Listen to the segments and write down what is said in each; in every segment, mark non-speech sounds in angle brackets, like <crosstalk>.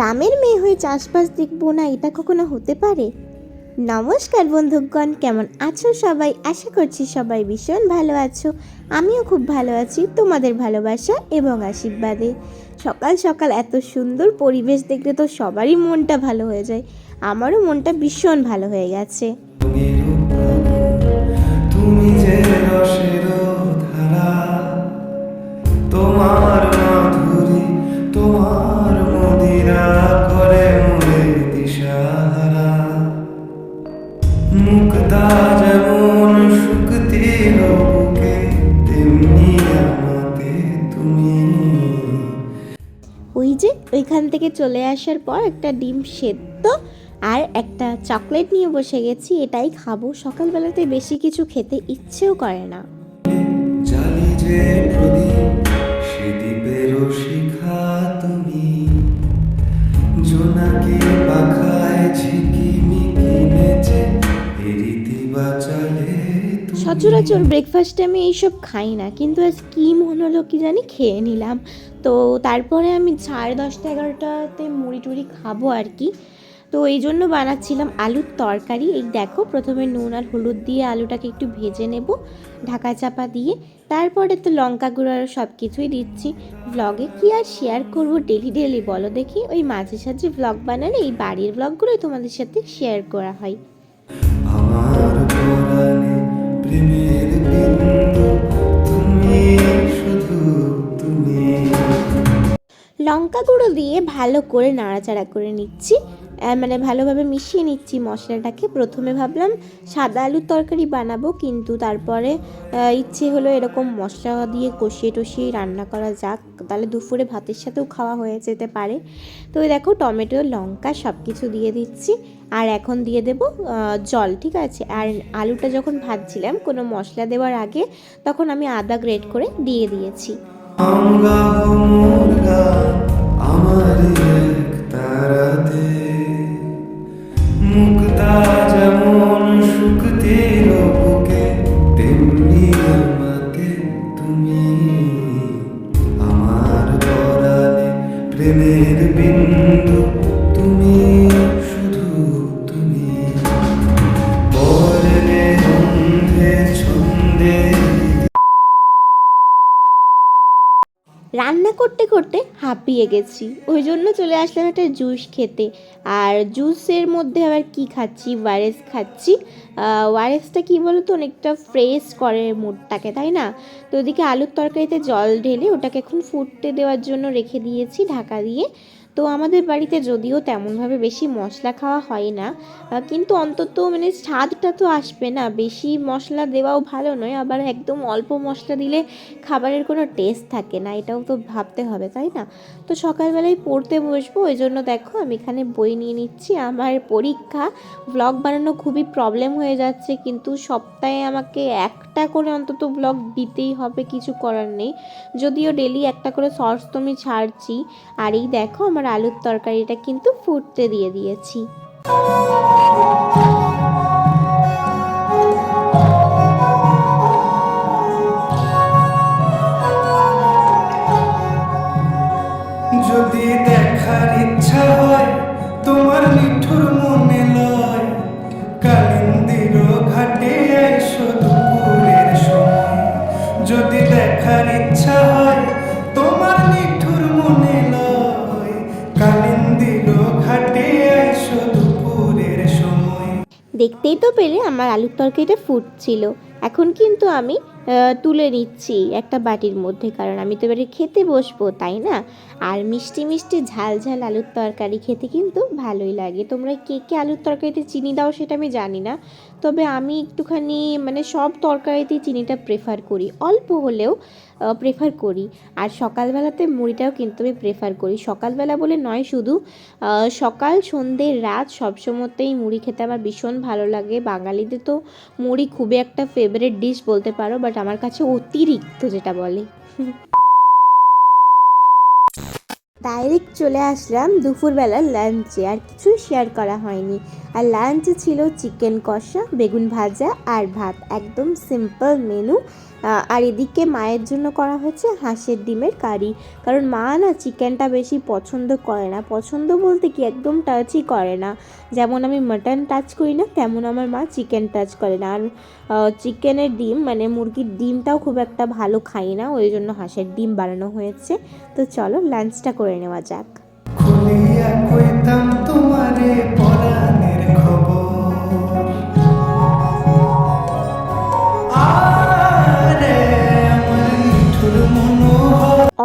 গ্রামের মেয়ে হয়ে চাষবাস দেখব না, এটা কখনো হতে পারে? নমস্কার বন্ধুগণ, কেমন আছো সবাই? আশা করছি সবাই ভীষণ ভালো আছো। আমিও খুব ভালো আছি, তোমাদের ভালোবাসা এবং আশীর্বাদে। সকাল সকাল এত সুন্দর পরিবেশ দেখলে তো সবারই মনটা ভালো হয়ে যায়। আমারও মনটা ভীষণ ভালো হয়ে গেছে। তুমি যে রসের ধারা, তোমার চলে আসার পর একটা ডিম সেদ্ধ আর একটা চকলেট নিয়ে বসে গেছি, এটাই খাব। সকালবেলাতে বেশি কিছু খেতে ইচ্ছেও করে না। জানি যে প্রদীপ, সে সচরাচর ব্রেকফাস্টে আমি এইসব খাই না, কিন্তু আজ কি মনে হলো কি জানি খেয়ে নিলাম। তো তারপরে আমি সাড়ে দশটা, এগারোটাতে মুড়ি টুড়ি খাব আর কি। তো এই জন্য বানাচ্ছিলাম আলুর তরকারি। এই দেখো, প্রথমে নুন আর হলুদ দিয়ে আলুটাকে একটু ভেজে নেব, ঢাকা চাপা দিয়ে। তারপরে তো লঙ্কা গুঁড়ো আর সব কিছুই দিচ্ছি। ব্লগে কি আর শেয়ার করব ডেলি ডেলি বলো দেখি। ওই মাঝে সাঝে ব্লগ বানালে এই বাড়ির ব্লগগুলোই তোমাদের সাথে শেয়ার করা হয়। লঙ্কা গুঁড়ো দিয়ে ভালো করে নাড়াচাড়া করে নিচ্ছি। মানে ভালোভাবে মিশিয়ে নিচ্ছি মশলাটাকে। প্রথমে ভাবলাম সাদা আলুর তরকারি বানাবো, কিন্তু তারপরে ইচ্ছে হলো এরকম মশলা দিয়ে কষিয়ে টষিয়ে রান্না করা যাক। তাহলে দুপুরে ভাতের সাথেও খাওয়া হয়ে যেতে পারে। তো দেখো, টমেটো, লঙ্কা সব কিছু দিয়ে দিচ্ছি। আর এখন দিয়ে দেব জল, ঠিক আছে? আর আলুটা যখন ভাজছিলাম, কোনো মশলা দেওয়ার আগে তখন আমি আদা গ্রেট করে দিয়ে দিয়েছি। আমরা মুরগা আমার করতে করতে হাঁপিয়ে গেছি। ওই জন্য চলে আসলাম একটা জুস খেতে। আর জুসের মধ্যে আবার কি খাচ্ছি? ওয়ারেস খাচ্ছি। ওয়ারেসটা কী বলো তো অনেকটা ফ্রেশ করে মুডটাকে তাই না? তো ওদিকে আলুর তরকারিতে জল ঢেলে ওটাকে এখন ফুটতে দেওয়ার জন্য রেখে দিয়েছি ঢাকা দিয়ে। তো আমাদের বাড়িতে যদিও তেমনভাবে বেশি মশলা খাওয়া হয় না কিন্তু অন্তত মানে স্বাদটা তো আসবে না। বেশি মশলা দেওয়াও ভালো নয়, আবার একদম অল্প মশলা দিলে খাবারের কোনো টেস্ট থাকে না, এটাও তো ভাবতে হবে, তাই না? তো সকালবেলায় পড়তে বসবো, ওই জন্য দেখো আমি এখানে বই নিয়ে নিচ্ছি। আমার পরীক্ষা ব্লগ বানানো খুবই প্রবলেম হয়ে যাচ্ছে, কিন্তু সপ্তাহে আমাকে একটা করে অন্তত ব্লগ দিতেই হবে, কিছু করার নেই। যদিও ডেলি একটা করে শর্টস তো আমি ছাড়ছি। আর এই দেখো আমার আলুর তরকারিটা কিন্তু ফুটতে দিয়ে দিয়েছি। যদি দেখার ইচ্ছা দেখার ইচ্ছা হয় তোমার মনে লয়। ঘাটে আইসো দুপুরের সময়। দেখতেই তো পেলে আমার আলুর তরকারিটা ফুটছিল। এখন কিন্তু আমি তুলে নিচ্ছি একটা বাটির মধ্যে। কারণ আমি তো এবারে খেতে বসবো, তাই না? আর মিষ্টি মিষ্টি ঝাল ঝাল আলুর তরকারি খেতে কিন্তু ভালোই লাগে। তোমরা কে কে আলুর তরকারিতে চিনি দাও সেটা আমি জানি না। তবে আমি একটুখানি মানে সব তরকারিতেই চিনিটা প্রেফার করি। অল্প হলেও প্রেফার করি। আর সকালবেলাতে মুড়িটাও কিন্তু আমি প্রেফার করি। সকালবেলা বলে নয় শুধু সকাল, সন্ধে, রাত সবসময়তেই মুড়ি খেতে আমার ভীষণ ভালো লাগে। বাঙালিদের তো মুড়ি খুবই একটা ফেভারিট ডিশ বলতে পারো বাট আমার কাছে অতিরিক্ত যেটা বলে। <laughs> ডাইরেক্ট চলে আসলাম দুপুরবেলার লাঞ্চে আর কিছুই শেয়ার করা হয়নি। আর লাঞ্চে ছিল চিকেন কষা, বেগুন ভাজা আর ভাত। একদম সিম্পল মেনু আর এদিকে মায়ের জন্য করা হয়েছে হাঁসের ডিমের কারি। কারণ মা না চিকেনটা বেশি পছন্দ করে না। পছন্দ বলতে কি একদম টাচই করে না। যেমন আমি মাটন টাচ করি না, তেমন আমার মা চিকেন টাচ করে না। আর চিকেনের ডিম মানে মুরগির ডিমটাও খুব একটা ভালো খাই না, ওই জন্য হাঁসের ডিম বানানো হয়েছে। তো চলো লাঞ্চটা করে নেওয়া যাক। তোমারে পরাণের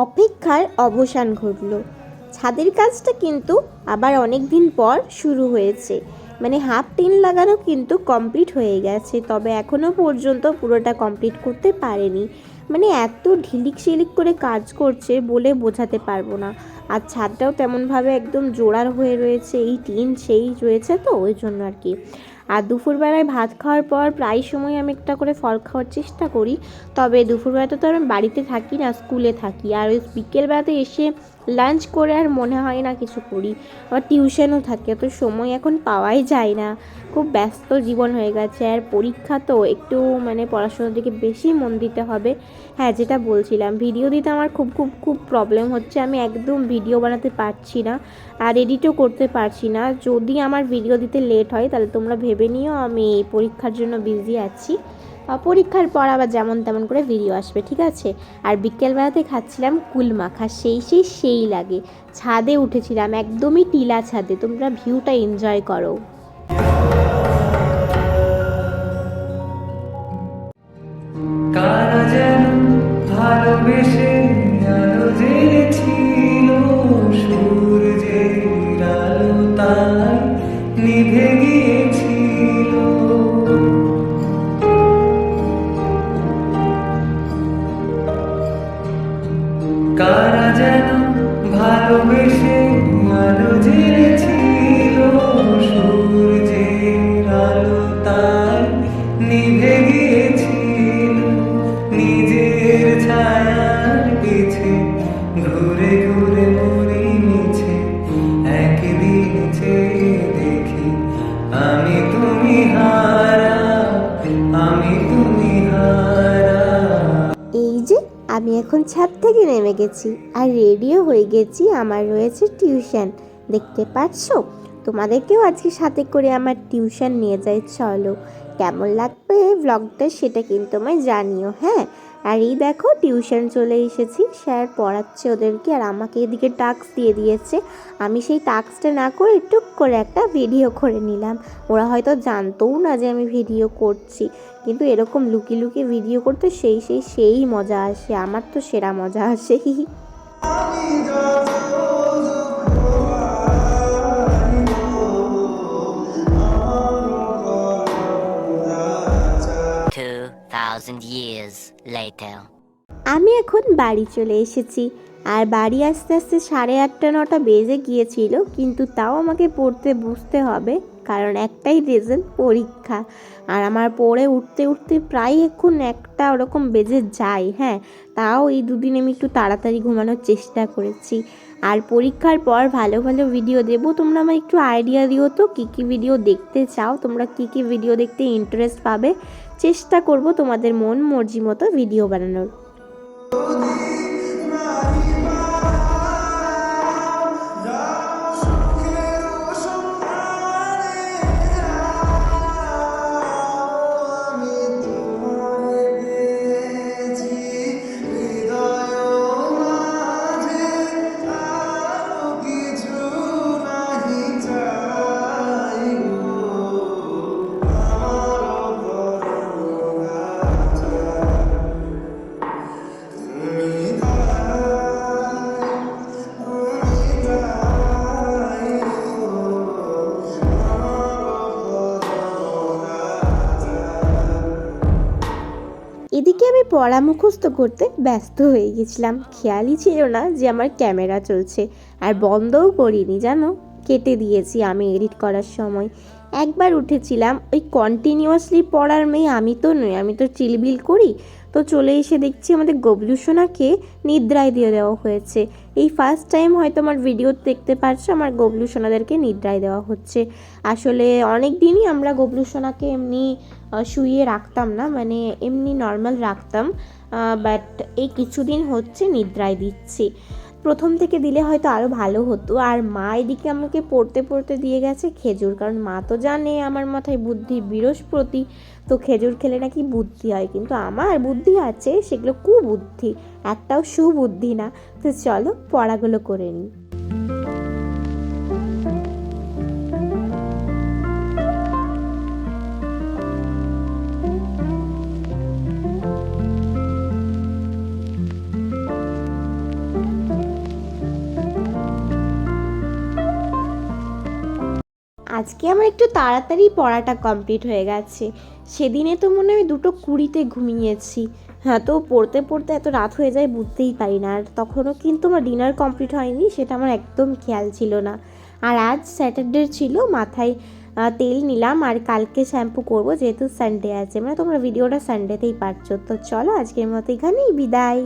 অপেক্ষার অবসান ঘটল। ছাদের কাজটা কিন্তু আবার অনেক দিন পর শুরু হয়েছে। মানে হাফ টিন লাগানো কিন্তু কমপ্লিট হয়ে গেছে, তবে এখনও পর্যন্ত পুরোটা কমপ্লিট করতে পারেনি। মানে এত ঢিলিক শিলিক করে কাজ করছে বলে বোঝাতে পারব না। আর ছাদটাও তেমনভাবে একদম জোড়ার হয়ে রয়েছে, এই টিন সেই রয়েছে তো, ওই জন্য আর কি। আর দুপুরবেলায় ভাত খাওয়ার পর প্রায় সময় আমি একটা করে ফল খাওয়ার চেষ্টা করি। তবে দুপুরবেলাতে তো আমি বাড়িতে থাকি না, স্কুলে থাকি। আর ওই বিকেলবেলাতে এসে লাঞ্চ করে আর মনে হয় না কিছু করি। আবার টিউশনও থাকে, তো সময় এখন পাওয়াই যায় না। খুব ব্যস্ত জীবন হয়ে গেছে। আর পরীক্ষা তো একটু মানে পড়াশোনার দিকে বেশি মন দিতে হবে। হ্যাঁ যেটা বলছিলাম ভিডিও দিতে আমার খুব খুব খুব প্রবলেম হচ্ছে। আমি একদম ভিডিও বানাতে পারছি না। আর এডিটও করতে পারছি না। যদি আমার ভিডিও দিতে লেট হয়, তাহলে তোমরা ভেবে নিও, আমি পরীক্ষার জন্য বিজি আছি। পরীক্ষার পর আবার যেমন তেমন করে ভিডিও আসবে, ঠিক আছে? আর বিকেলবেলাতে খাচ্ছিলাম কুল মাখা সেই সেই সেই লাগে। ছাদে উঠেছিলাম, একদমই টিলা ছাদে, তোমরা ভিউটা এনজয় করো। কারা ভালোবেসে গেছি। আর রেডিও হয়ে গেছি, আমার রয়েছে টিউশন। দেখতে পাচ্ছ? তোমাদেরকেও আজকে সাথে করে আমার টিউশন নিয়ে যাই, চলো। কেমন লাগবে ব্লগটা সেটা কিন্তু আমায় জানিও হ্যাঁ? আর এই দেখো টিউশন চলে এসেছি। স্যার পড়াচ্ছে ওদেরকে আর আমাকে এদিকে টাস্ক দিয়ে দিয়েছে। আমি সেই টাস্কটা না করে টুক করে একটা ভিডিও করে নিলাম। ওরা হয়তো জানতও না যে আমি ভিডিও করছি। কিন্তু এরকম লুকি লুকিয়ে ভিডিও করতে সেই সেই সেই মজা আসে। আমার তো সেরা মজা আসে। <laughs> thousand years later. আমি এখন বাড়ি চলে এসেছি। আর বাড়ি আস্তে আস্তে সাড়ে আটটা, নটা বেজে গিয়েছিল, কিন্তু তাও আমাকে পড়তে বুঝতে হবে, কারণ একটাই রিজন পরীক্ষা। আর আমার পড়ে উঠতে উঠতে প্রায় এখন একটা ওরকম বেজে যায় হ্যাঁ। তাও এই দুদিন আমি একটু তাড়াতাড়ি ঘুমানোর চেষ্টা করেছি। আর পরীক্ষার পর ভালো ভালো ভিডিও দেবো। তোমরা আমার একটু আইডিয়া দিও তো, কী কী ভিডিও দেখতে চাও? তোমরা কী কী ভিডিও দেখতে ইন্টারেস্ট পাবে? চেষ্টা করব তোমাদের মন মর্জি মতো ভিডিও বানানোর। এদিকে আমি পড়া মুখস্থ করতে ব্যস্ত হয়ে গেছিলাম। খেয়ালই ছিল না যে আমার ক্যামেরা চলছে, আর বন্ধও করিনি, জানো? কেটে দিয়েছি আমি এডিট করার সময়। একবার উঠেছিলাম, ওই কন্টিনিউয়াসলি পড়ার মেয়ে, আমি তো নই, আমি তো চিলবিল করি। তো চলে এসে দেখছি আমাদের গবলু সোনাকে নিদ্রায় দিয়ে দেওয়া হয়েছে। এই ফার্স্ট টাইম হয়তো আমার ভিডিও দেখতে পারছ, আমার গবলু সোনাদেরকে নিদ্রায় দেওয়া হচ্ছে। আসলে অনেক দিনই আমরা গবলু সোনাকে এমনি শুইয়ে রাখতাম না মানে এমনি নর্মাল রাখতাম বাট এই কিছুদিন হচ্ছে নিদ্রায় দিচ্ছি। প্রথম থেকে দিলে হয়তো আরও ভালো হতো, আর মা এদিকে আমাকে পড়তে পড়তে দিয়ে গেছে খেজুর, কারণ মা তো জানে আমার মাথায় বুদ্ধি, বৃহস্পতি, তো খেজুর খেলে নাকি বুদ্ধি হয়, কিন্তু আমার বুদ্ধি আছে, সেগুলো কুবুদ্ধি, একটাও সুবুদ্ধি না। তো চলো পড়াগুলো করে নিই। আজকে আমার একটু তাড়াতাড়ি পড়াটা কমপ্লিট হয়ে গেছে। সেদিনে তো মনে হয় দুটো কুড়িতে ঘুমিয়েছি। হ্যাঁ তো পড়তে পড়তে এত রাত হয়ে যায় বুঝতেই পারি না। আর তখনও কিন্তু আমার ডিনার কমপ্লিট হয়নি, সেটা আমার একদম খেয়াল ছিল না। আর আজ স্যাটারডে ছিল, মাথায় তেল নিলাম আর কালকে শ্যাম্পু করব, যেহেতু সানডে আছে। মানে তোমরা ভিডিওটা সানডেতেই পাচ্ছ তো চলো আজকের মতো এখানেই বিদায়।